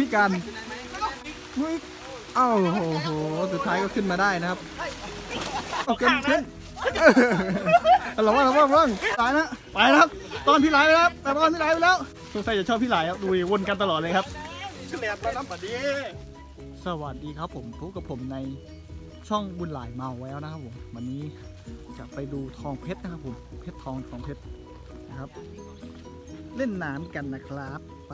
พี่การเฮ้ยเอ้าโอ้โห สุดท้ายก็ขึ้นมาได้นะครับเอาขึ้นขึ้นเออระวังระวังระวังตายนะไปนะครับ ตอนพี่ไหลไปแล้วแต่ตอนพี่ไหลไปแล้วสงสัยจะชอบพี่ไหลครับดูดิวนกันตลอดเลยครับเรียนมาน้ำปดีสวัสดีครับผมพบกับผมในช่องบุญหลายเมาแล้วนะครับผมวันนี้จะไปดูทองเพชรนะครับผมเพชรทองทองเพชรนะครับ เล่นน้ำกันนะครับไป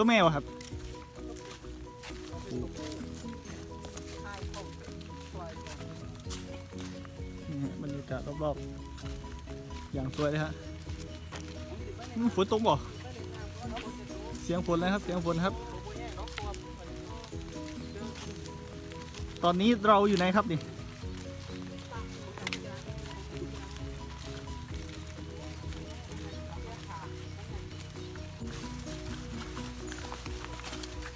ตัวแมวครับนี่ฮะบรรยากาศรอบๆ อย่างสวยเลยฮะอืมฝนตกบ่เสียงฝนเลยครับ เสียงฝนครับ ตอนนี้เราอยู่ไหนครับนี่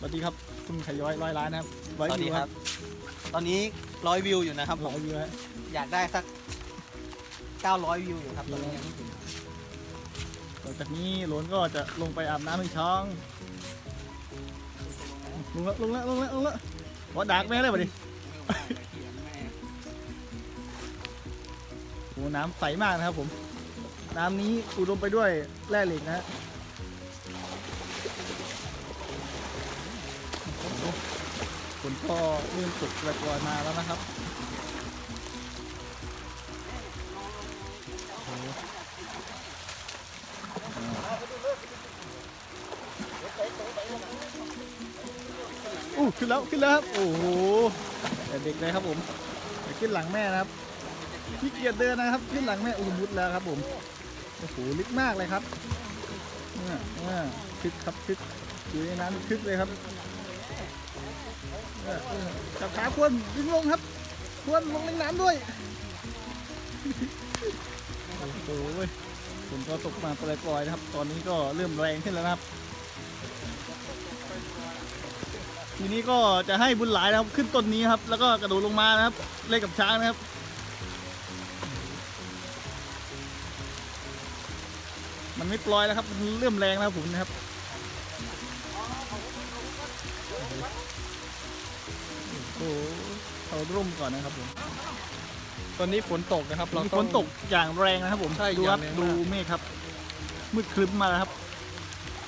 วัสดีครับคุณขย้อยร้อยล้านนะครับสวัสดีครับตอนนี้ร้อยวิวอยู่นะครับผร้อมยวิวฮะอยากได้สักเก้าร้อยวิวอยู่ครับตอนนี้ยังไม่ถึงหลังจากนี้หลวนก็จะลงไปอาบน้ำให้ช้างลงแล้วลงแล้วลงแล้วลงแล้วว่าดักแม่ได้ป่ะดิโอ้น้ำใสมากนะครับผม น้ำนี้อุดมไปด้วยแร่เหล็กนะฮะ ฝนก็เริ่มตกปล่อยมาแล้วนะครับโอ้โหอู้ขึ้นแล้วขึ้นแล้วครับโอ้โหแต่เด็กเลยครับผมขึ้นหลังแม่นะครับขี้เกียจเดินนะครับ ขึ้นหลังแม่อูมุดแล้วครับผมโอ้โหลึกมากเลยครับเนี่ยเนี่ยคึกครับคึกอยู่ในน้ำคึกเลยครับ จับขาควรดึงลงครับ ควรลงในน้ำด้วย โอ้โหฝนก็ตกมาปล่อยๆนะครับ ตอนนี้ก็เริ่มแรงขึ้นแล้วนะครับ ทีนี้ก็จะให้บุญหลายนะครับ ขึ้นต้นนี้ครับ แล้วก็กระโดดลงมานะครับ เล่นกับช้างนะครับมันไม่ปล่อยแล้วครับ มันเริ่มแรงแล้วผมนะครับ อ้โหเอาร่มก่อนนะครับผมตอนนี้ฝนตกนะครับ เรามีต้ฝองนตกอย่างแรงนะครับ ผมใช่ดูครับอย่างแรงมาก ดูเมฆครับมืดครึ้มมาแล้วครับ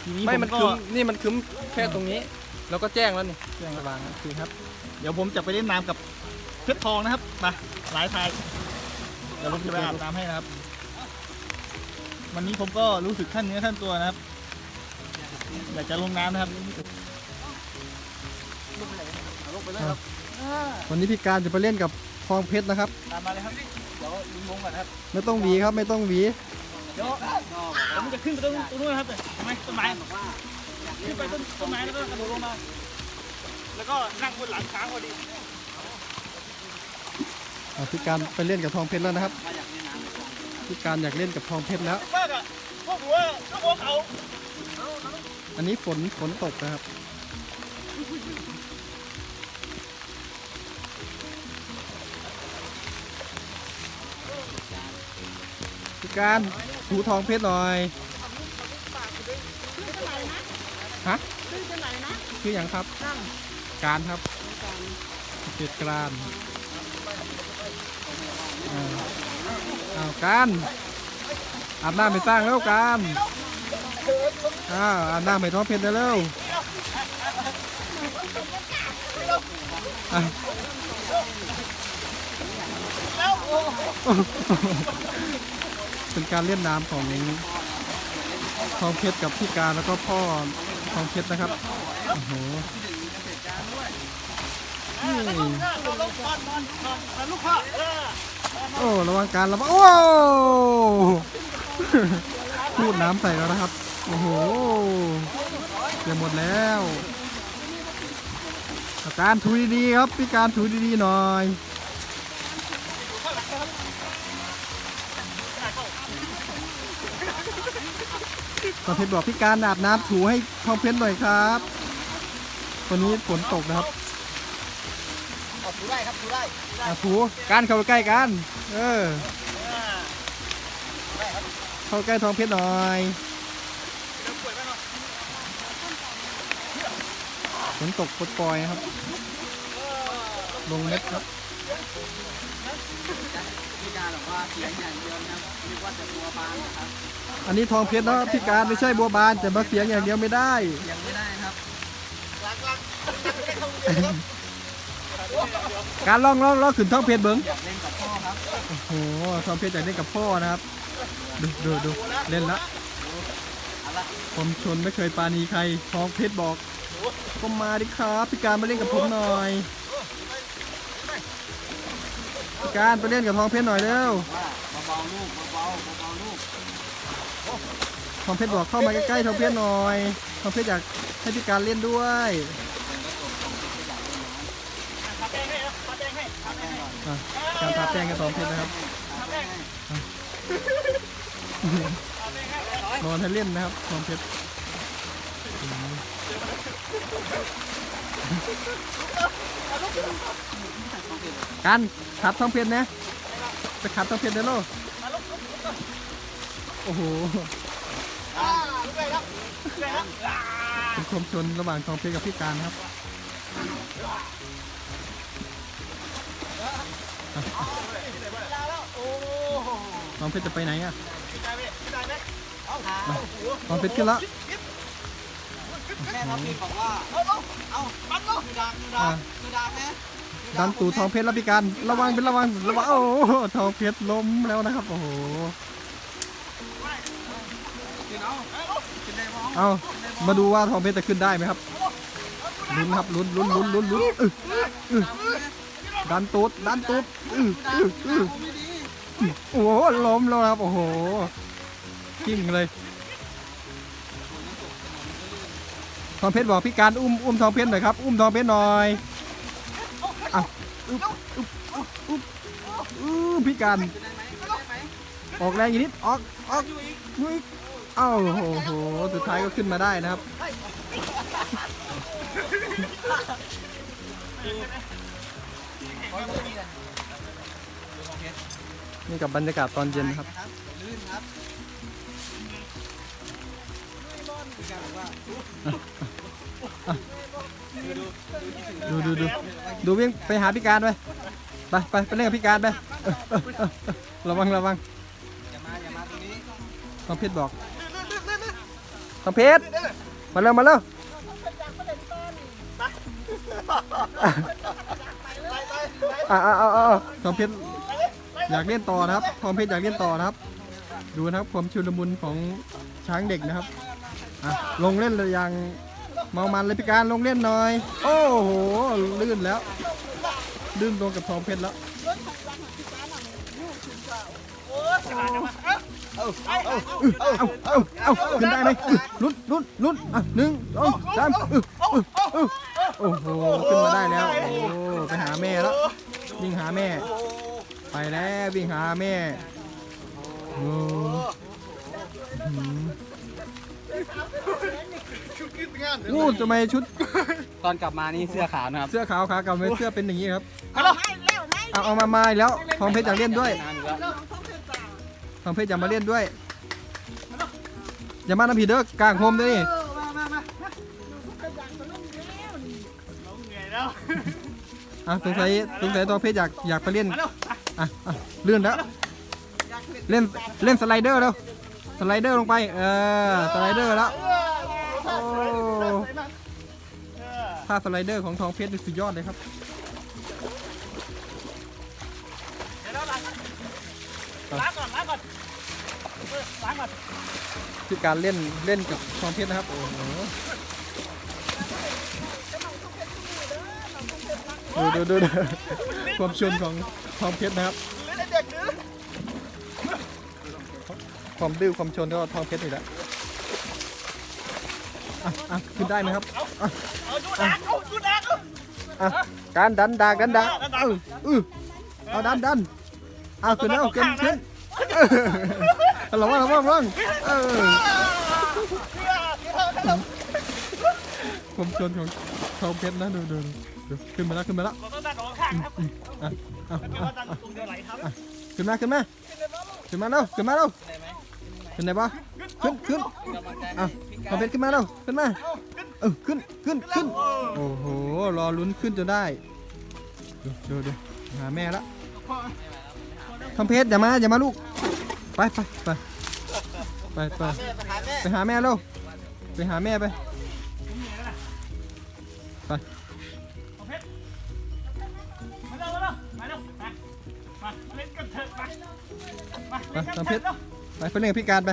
ทีนี้ไม่ผมันก็ คึ้มนี่มันคึ้มแค่ตรงนี้ แล้วก็แจ้งแล้วนี่แจ้งระวางโอเคครับ เดี๋ยวผมจะไปเล่นน้ำกับเพชรทองนะครับมาหลายทายเดี๋ยวผมจะไปอาบน้ำให้นะครับ วันนี้ผมก็รู้สึกขั้นเนื้อขั้นตัวนะครับ อยากจะลงน้ำนะครับลงไปเลยครับ วันนี้พี่การจะไปเล่นกับทองเพชรนะครับ ตามมาเลยครับเดี๋ยวลุงลงก่อนนะครับไม่ต้องหวีครับไม่ต้องหวีเดี๋ยวผมจะขึ้นไปตรงตรงนู้นนะครับเห็นไหมต้นไม้ขึ้นไปต้นต้นไม้แล้วก็กระโดดลงมา แล้วก็นั่งบนหลังช้างพอดีอะพี่การไปเล่นกับทองเพชรแล้วนะครับพี่การอยากเล่นกับทองเพชรแล้ว มากอะพวกหัวพวกหัวเขาอันนี้ฝนฝนตกนะครับ การถูทองเพชรหน่อยฮะชื่ออย่างครับ การครับเพชรกรานอ่าอ้าการอาบน้ำไปสร้างแล้วการอ้าวอาบน้ำให้ท้องเพชรได้แล้วอ เป็นการเล่นน้ำของทองเพชรกับพี่การแล้วก็พ่อทองเพชรนะครับโอ้โหนี่เราลงบอลบอลบอลบอลลูกพ่อเออโอ้ระวังการระวังโอ้พูดน้ำใส่แล้วนะครับ โอ้โหจะหมดแล้วอาการถูดีๆครับพี่การถูดีๆหน่อย ตอนเพชรบอกพี่การอาบน้ำถูให้ทองเพชรหน่อยครับตอนนี้ฝนตกนะครับเอาถูได้ครับถูได้อะถูการเข้าไปใกล้กัน เออเข้าใกล้ทองเพชรหน่อยเดี๋ยวป่วยไหมเนาะฝนตกปล่อยๆครับลงเม็ดครับ พี่การบอกว่าเสียงอย่างเดียวนะครับนึก ว่าจะตัวบางนะครับอันนี้ทองเพชรเนาะพี่การไม่ใช่บัวบานแต่มาเสียงอย่างเดียวไม่ได้เสียงไม่ได้ครับการล่องล่องล่องขึ้นทองเพชรเบิ้งอยากเล่นกับพ่อครับโอ้โหทองเพชรอยากเล่นกับพ่อนะครับดูดูดูเล่นละเอาละผมชนไม่เคยปราณีใครทองเพชรบอกก็มาดิครับพี่การมาเล่นกับผมหน่อยพี่การไปเล่นกับทองเพชรหน่อยเร็วว่าเบาๆลูกเบาๆเบาๆลูก ทองเพชรบอกเข้ามาใกล้ๆทองเพชรหน่อยทองเพชรอยากให้พี่การเล่นด้วยทาแป้งให้นะทาแป้งให้ทาแป้งให้อะการทาแป้งกับทองเพชรนะครับทาแป้งนอนให้เล่นนะครับทองเพชรกันขัดทองเพชรนะจะขัดทองเพชรได้โลโอ้โห เลยครับลุกเลยครับอ่าเป็นความชนระหว่างทองเพชรกับพี่การนะครับทองเพชรจะไปไหนอะพี่ได้ไหมพี่ได้ไหมเอาทองเพชรขึ้นแล้วแม่ทัพพี่บอกว่า เอาเอาเอ้าปันเอาคือดังคือดังคือดังไหมดันตูทองเพชรแล้วพี่การระวังเป็นระวังระวังโอ้โหทองเพชรล้มแล้วนะครับ โอ้โห เอามาดูว่าทองเพชรจะขึ้นได้ไหมครับลุ้นครับลุ้นลุ้นลุ้นลุ้นลุ้นอึอึดันตูดดันตูดอึอึอึโอ้โหล้มแล้วครับโอ้โหกิ้งเลยทองเพชรบอกพี่การอุ้มอุ้มทองเพชรหน่อยครับอุ้มทองเพชรหน่อยอะอึ๊บอึ๊บอึ๊บอึ๊บพี่การออกแรงอีกนิดออกออกอุ้ย อ้าโอ้โห สุดท้ายก็ขึ้นมาได้นะครับ นี่กับบรรยากาศตอนเย็นนะครับ ดูดูดูดูวิ่งไปหาพี่การไปไปไปไปเล่นกับพี่การไป ระวังระวังอย่ามาอย่ามาตรงนี้องเพชรบอก ทองเพชรมาเร็วมาเร็วอะอะอะอะทองเพชรอยากเล่นต่อนะครับทองเพชรอยากเล่นต่อนะครับ ดูนะครับความชุลมุนของช้างเด็กนะครับอะลงเล่นเลยย่างเมามันเลยพี่การลงเล่นหน่อย โอ้โหลื่นแล้ว ลื่นลงกับทองเพชรแล้ว เอาเอาเอาเอาขึ้นได้ไหมลุ้นลุ้นลุ้นอะหนึ่งสองสามอึ๊บอึ๊บอึ๊บโอ้โหขึ้นมาได้แล้วโอ้ไปหาแม่แล้ววิ่งหาแม่ ไปแล้ววิ่งหาแม่โอ้หืมโอ้ทำไมชุดตอนกลับมานี่เสื้อขาวนะครับ เสื้อขาวขากับไม่เสื้อเป็นอย่างนี้ครับฮัลโหลเอาเอามามาอีกแล้วทองเพชรอยากเล่นด้วย นานองเพชรอยากมาเล่นด้วย อย่ามาน้ำผีเด้อกลางโฮมด้วยนี่มามามาเหนื่อยแล้วอะสงสัยสงสัยทองเพชรอยากอยากไปเล่นอะอะเลื่อนแล้วเล่นเล่นสไลเดอร์แล้วสไลเดอร์ลงไปเออสไลเดอร์แล้วโอ้ท่าสไลเดอร์ของทองเพชรนี่สุดยอดเลยครับเดี๋ยวเราล้างก่ คือการเล่นเล่นกับทองเพชรนะครับ โอ้โหดูดูดูดูความชนของทองเพชรนะครับหรือเด็กหรือความดื้อความชนก็ทองเพชรอีกแล้วอะอะขึ้นได้ไหมครับอะเอาดูดักเอาดูดักเอาอะการดันดากดันดาเออเออเอาดันดันเอาขึ้นแล้วขึ้นขึ้นเออ ระวังระวังระวังเออความชนของทองเพชรนะดูดูดูขึ้นมาแล้วขึ้นมาแล้วเราต้องดันออกข้างครับอะอะถ้าเกิดอะว่าดันตรงเดียวไหลครับขึ้นมาขึ้นมาขึ้นมาเร็วขึ้นมาเร็วได้ไหมขึ้นไหนปะขึ้นขึ้นเป็นกำลังใจอะให้พี่ทกาองรเพชรขึ้นมาเร็วขึ้นมาเอออขึ้นขึ้นขึ้นโอ้โหรอลุ้นขึ้นจนได้ดูดูดูหาแม่ละทำเพชรอย่ามาอย่ามาลูก ไปไปไปไปไปไปหาแม่เร็วไปหาแม่ไปไปมาเร็วมาเร็วมาเร็วมาเล่นกันไปไปเล่นกับพี่การไป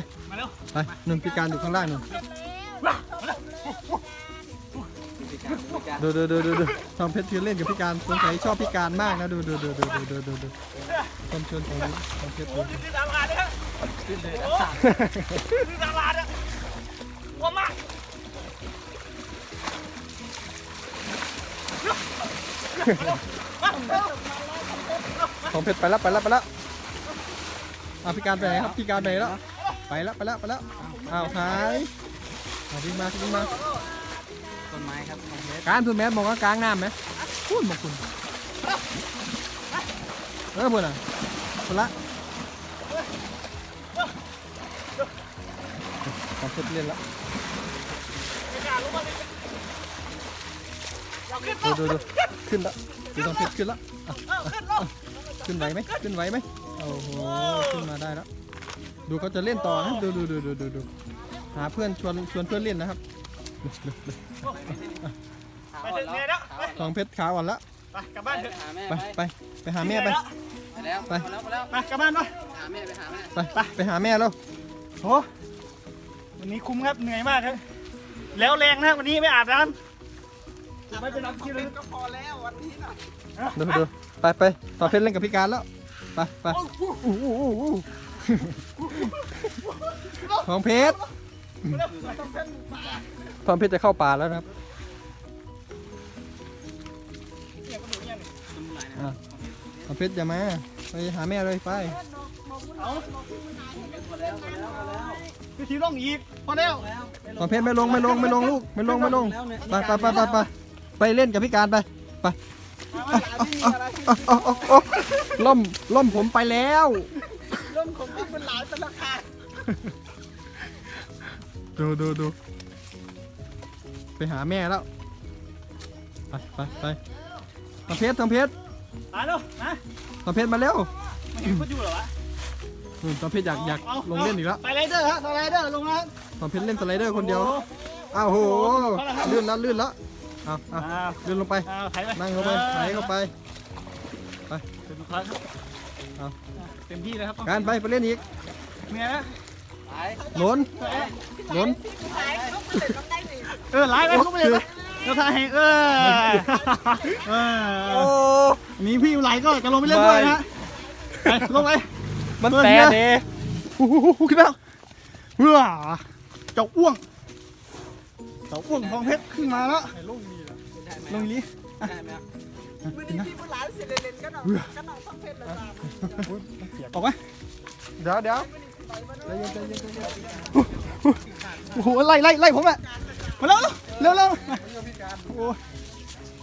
ไปหนึ่งพี่การอยู่ข้างล่างหนึ่งดูดูดูดูดูทอมเพชรยืนเล่นกับพี่การสงสัยชอบพี่การมากนะดูดูดูดูดูดูดูทอมชวนของทอมเพชร โอ้ดูยนี่ดาราเนี่ยโอ้นี่ดาราเนี่ยกลัวมากทำเพชรไปแล้วไปแล้วไปแล้วอะพี่การไปไหนครับพี่การไปไหนแล้ว ไปแล้วไปแล้วไปแล้วอ้าวหายอะวิ่งมาวิ่งมาต้นไม้ครับต้นเพชรการคุณแม่บอกว่ากลางน้ำไหมพูดบอกคุณเออพูดอะพูดละ ทำเพชรเล่นละไม่กล้ารู้ว่าเนี่ยเอาขึ้นดูดูดูขึ้นละดูทำเพชรขึ้นละอะเอาขึ้นลงขึ้นไหวไหมขึ้นไหวไหมโอ้โหขึ้นมาได้แล้วดูเขาจะเล่นต่อนะดูดูดูดูดูดูหาเพื่อนชวนชวนเพื่อนเล่นนะครับไปถึงเนี่ยแล้วไปทองเพชรขาวอ่อนละไปกลับบ้านเถอะหาแม่ไปไปไปไปหาแม่ไปไปแล้วไปไปแล้วไปแล้วไปกลับบ้านไปหาแม่ไปหาแม่ไปไปไปหาแม่แล้วโอ้ วันนี้คุ้มครับเหนื่อยมากครับ แล้วแรงนะวันนี้ไม่อาบน้ำไม่เป็นไรที่เลยก็พอแล้ววันนี้น่ะดูดูไปไปต่อเพชรเล่นกับพี่การแล้วไปไปอู้อู้อู้อู้ทองเพชรทองเพชรจะเข้าป่าแล้วนะครับอะทองเพชรอย่ามาไปหาแม่เลยไปเอา คือทีร่องอีกพอแล้วทองเพชรไม่ลงไม่ลงไม่ลงลูกไม่ลงไม่ลงไปไปไปไปไปไปเล่นกับพี่การไปไปเอาเอาเอาเอาล่มล่มผมไปแล้วร่มของพี่เป็นหลายเป็นราคาดูดูดูไปหาแม่แล้วไปไปไปทองเพชรทองเพชรมาเร็วนะทองเพชรมาเร็วไม่เห็นคนอยู่เหรอวะ อืมทองเพชรอยากอยากาลงเล่นอีกแล้วสไลเดอร์ฮะสไลเดอร์ลงแล้วทองเพชรเล่นสไลเดอร์คนเดียวโอ้อ้าวโหโอ้โหลื่นแล้วลื่นแล้วเอาเอาอ้าวลื่นลงไปอ้าวไถไปนั่งลงไปไหลเข้าไปเต็มครั้งครับเอาเต็มที่เลยครับการไปไปเล่นอีกเมียนะไปหล้นหล้นเออไลฟ์ไปเข้าไปเลยไปเดี๋ยวถ่ายให้เออเออนี่พี่ไหลก็จะลงไปเล่นด้วยนะไปลงไป มันเปิดแต่เรือเดฮู้ฮู้ฮู้ขึ้นแล้วเฮ้อเจ้าอ้วงเจ้าอ้วงทองเพชรขึ้นมาแล้วได้ไหมลงอีหลีได้ไหมกินนะผู้หลานสิเล่นๆกันเอากันเอาทั้งเพชรเลยจ้าออกไหมเดี๋ยวเดี๋ยวใจเย็นใจเย็นใจเย็นโอ้โหไล่ไล่ไล่ผมอะมาแล้วเร็วเร็วโอ้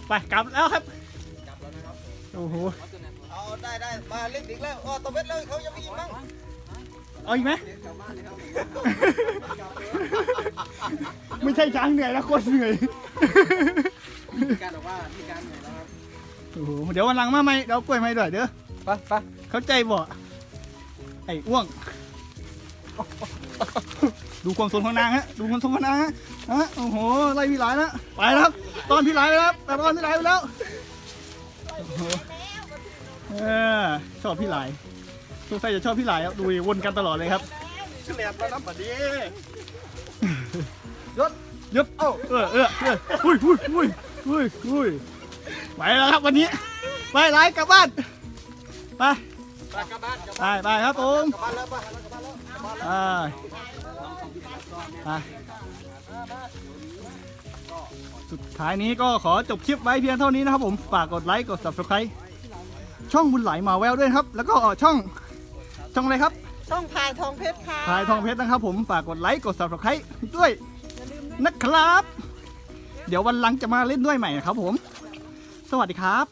ไปกลับแล้วครับโอ้โหเอา ได้ได้มาเล่นอีกแล้วอ๋อตัวเพชรเลยเขายังไม่ยิงมั้งเอาอีกไหม ไม่ใช่ช้างเหนื่อยแล้วโคตรเหนื่อยพี่การบอกว่าพี่การเหนื่อยแล้วครับโอ้โหเดี๋ยววันหลังมาใหม่เดี๋ยวเอากล้วยมาให้ด้วยเด้อ ไปไปเข้าใจบ่ไอ้อ้วง ดูความสนของนางฮะ ดูความสนของนางฮะฮะโอ้โห ไล่พี่หลายแล้วไปแล้วครับ ตอนพี่หลายไปแล้วแต่ตอนพี่หลายไปแล้วโอ้โห เออชอบพี่หลายสงสัยจะชอบพี่หลายครับดูดิวนกันตลอดเลยครับเฉลี่ยแล้วนะปัดนี้ยึบเออเออเออเอออุ้ยอุ้ยอุ้ยอุ้ยอุ้ยไปแล้วครับวันนี้ไปไลฟ์กลับบ้านไปไปกลับบ้านกลับไปไปครับผมบ้านแล้วไปไปไปสุดท้ายนี้ก็ขอจบคลิปไว้เพียงเท่านี้นะครับผมฝากกดไลค์กด subscribe ช่องบุญไหลมาแววด้วยนะครับ แล้วก็ช่องช่องอะไรครับ ช่องพายทองเพชรค่ะพายทองเพชรนะครับ ผมฝากกดไลค์กด subscribe ด้วยนะครับ เดี๋ยววันหลังจะมาเล่นด้วยใหม่นะครับผม สวัสดีครับ